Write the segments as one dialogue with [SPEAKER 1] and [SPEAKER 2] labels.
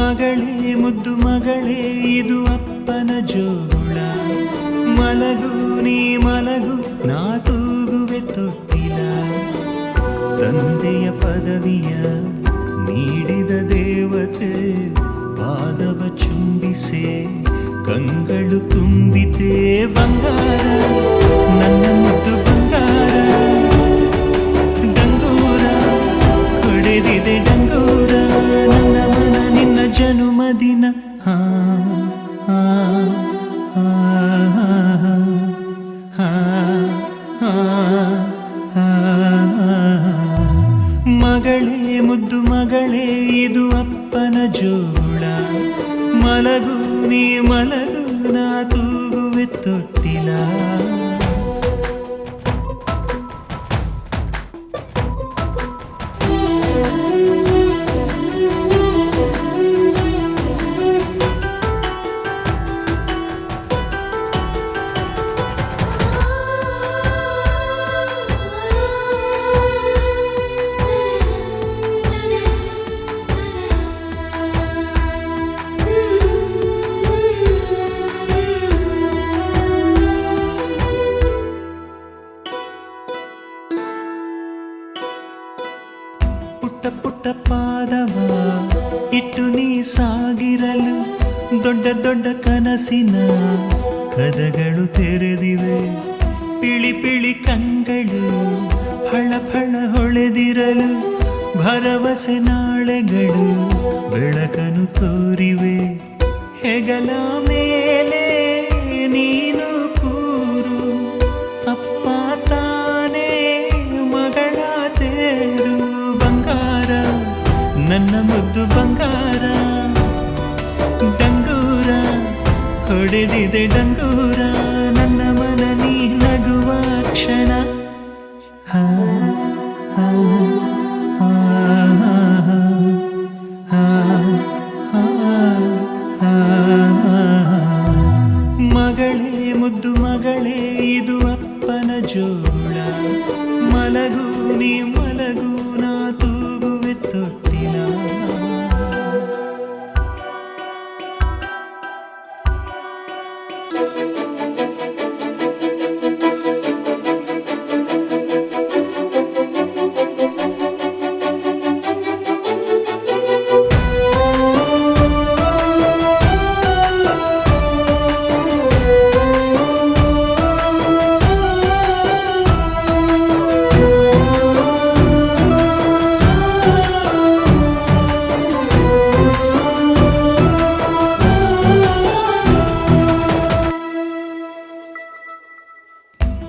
[SPEAKER 1] ಮಗಳೇ, ಮುದ್ದು ಮಗಳೇ, ಇದು ಅಪ್ಪನ ಜೋಗುಳ. ಮಲಗು ನೀ ಮಲಗು, ನಾ ತೂಗುವೆ ತೊಟ್ಟಿಲ. ತಂದೆಯ ಪದವಿಯ ನೀಡಿದ ದೇವತೆ, ಪಾದವ ಚುಂಬಿಸೆ, ಕಂಗಳು ತುಂಬಿತೆ ಜೋಳ ಮಲಗು ನೀ ಮಲಗು ನಾ ತೂಗುವೆ ತೊಟ್ಟಿಲ ಪುಟ್ಟ ಪುಟ್ಟ ಪಾದವ ಇಟ್ಟು ನೀ ಸಾಗಿರಲು ದೊಡ್ಡ ದೊಡ್ಡ ಕನಸಿನ ಕದಗಳು ತೆರೆದಿವೆ. ಪಿಳಿ ಪಿಳಿ ಕಂಗಳು ಫಳ ಫಳ ಹೊಳೆದಿರಲು ಭರವಸೆ ನಾಳೆಗಳು ಬೆಳಕನು ತೋರಿವೆ. ಹೆಗಲ ಮೇಲೆ ನನ್ನ ಮುದ್ದು ಬಂಗಾರ. ಡಂಗೂರ, ಹೊಡೆದಿದೆ ಡಂಗೂರ. ನನ್ನ ಮನ ನೀ ನಗುವ ಕ್ಷಣ. ಹಾ ಹಾ ಮಗಳೇ, ಮುದ್ದು ಮಗಳೇ, ಇದು ಅಪ್ಪನ ಜೋಳ. ಮಲಗು ನಾ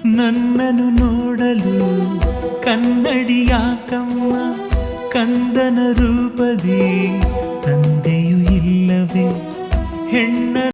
[SPEAKER 1] ನನ್ನನ್ನು ನೋಡಲು ಕನ್ನಡಿಯಾಕಮ್ಮ ಕಂದನ ರೂಪದಿ ತಂದೆಯು ಇಲ್ಲವೇ? ಹೆಣ್ಣ